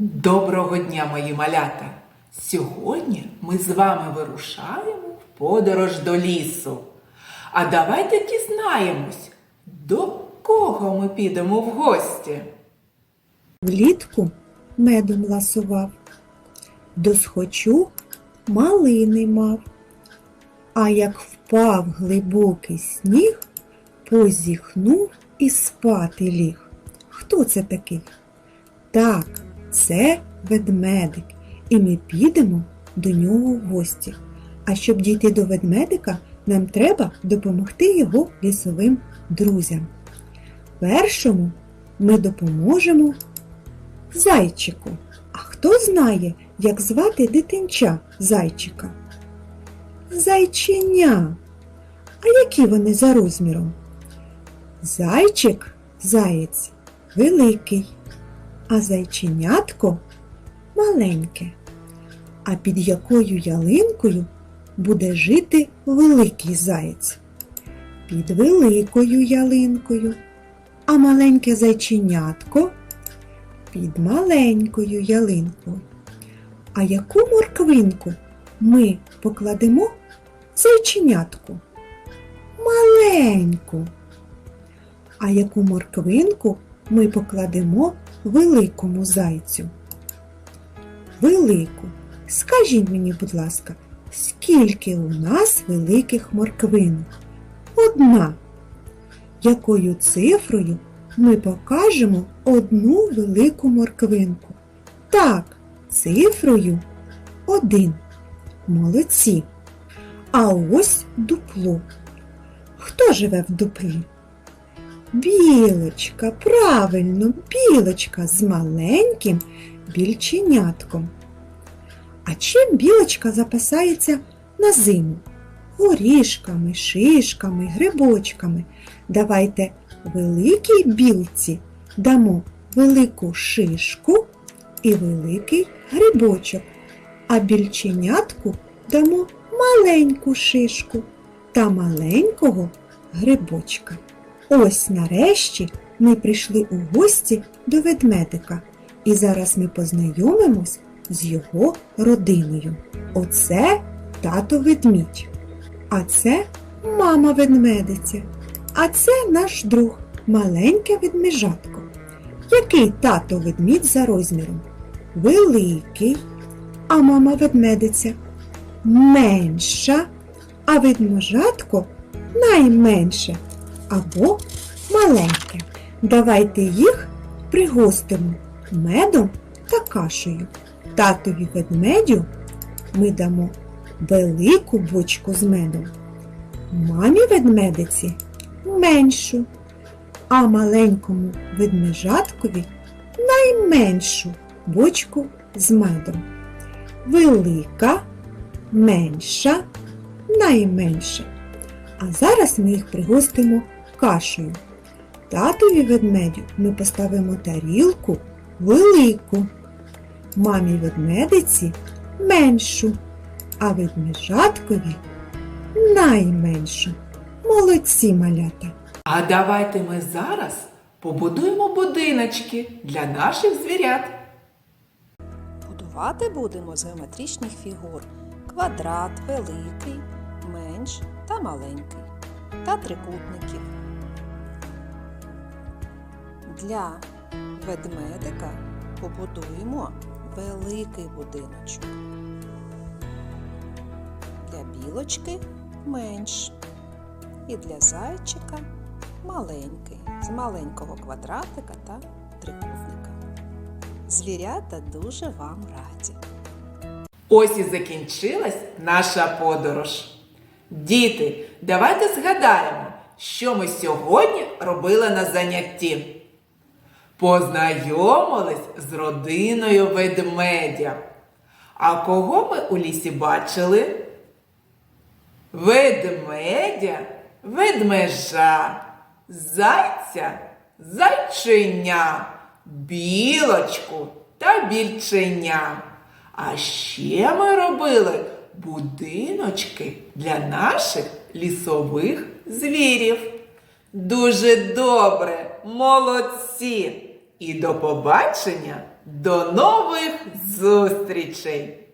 Доброго дня, мої малята! Сьогодні ми з вами вирушаємо в подорож до лісу. А давайте дізнаємось, до кого ми підемо в гості. Влітку медом ласував, досхочу малини мав. А як впав глибокий сніг, позіхнув і спати ліг. Хто це такий? Так, це ведмедик, і ми підемо до нього в гості. А щоб дійти до ведмедика, нам треба допомогти його лісовим друзям. Першому ми допоможемо зайчику. А хто знає, як звати дитинча зайчика? Зайченя. А які вони за розміром? Зайчик, заєць великий, а зайченятко маленьке. А під якою ялинкою буде жити великий заєць? Під великою ялинкою. А маленьке зайченятко під маленькою ялинкою. А яку морквинку ми покладемо зайченятку? Маленьку. А яку морквинку ми покладемо великому зайцю? Велику. Скажіть мені, будь ласка, скільки у нас великих морквинок? Одна. Якою цифрою ми покажемо одну велику морквинку. Так, цифрою один. Молодці. А ось дупло. Хто живе в дуплі? Білочка, правильно, білочка з маленьким більченятком. А чим білочка запасається на зиму? Горішками, шишками, грибочками. Давайте великій білці дамо велику шишку і великий грибочок, а більченятку дамо маленьку шишку та маленького грибочка. Ось нарешті ми прийшли у гості до ведмедика, і зараз ми познайомимось з його родиною. Оце тато ведмідь, а це мама ведмедиця. А це наш друг, маленьке ведмежатко. Який тато ведмідь за розміром? Великий, а мама ведмедиця менша, а ведмежатко найменше або маленьке. Давайте їх пригостимо медом та кашею. Татові ведмедю ми дамо велику бочку з медом. Мамі ведмедиці меншу, а маленькому ведмежаткові найменшу бочку з медом. Велика, менша, найменша. А зараз ми їх пригостимо кашею. Татові ведмедю ми поставимо тарілку велику, мамі ведмедиці меншу, а ведмежаткові найменшу. Молодці малята! А давайте ми зараз побудуємо будиночки для наших звірят. Будувати будемо з геометричних фігур квадрат великий, менш та маленький та трикутників. Для ведмедика побудуємо великий будиночок. Для білочки менш. І для зайчика маленький, з маленького квадратика та трикутника. Звірята дуже вам раді. Ось і закінчилась наша подорож. Діти, давайте згадаємо, що ми сьогодні робили на занятті. Познайомились з родиною ведмедя. А кого ми у лісі бачили? Ведмедя, ведмежа, зайця, зайчиня, білочку та більченя. А ще ми робили будиночки для наших лісових звірів. Дуже добре, молодці! і до побачення, до нових зустрічей!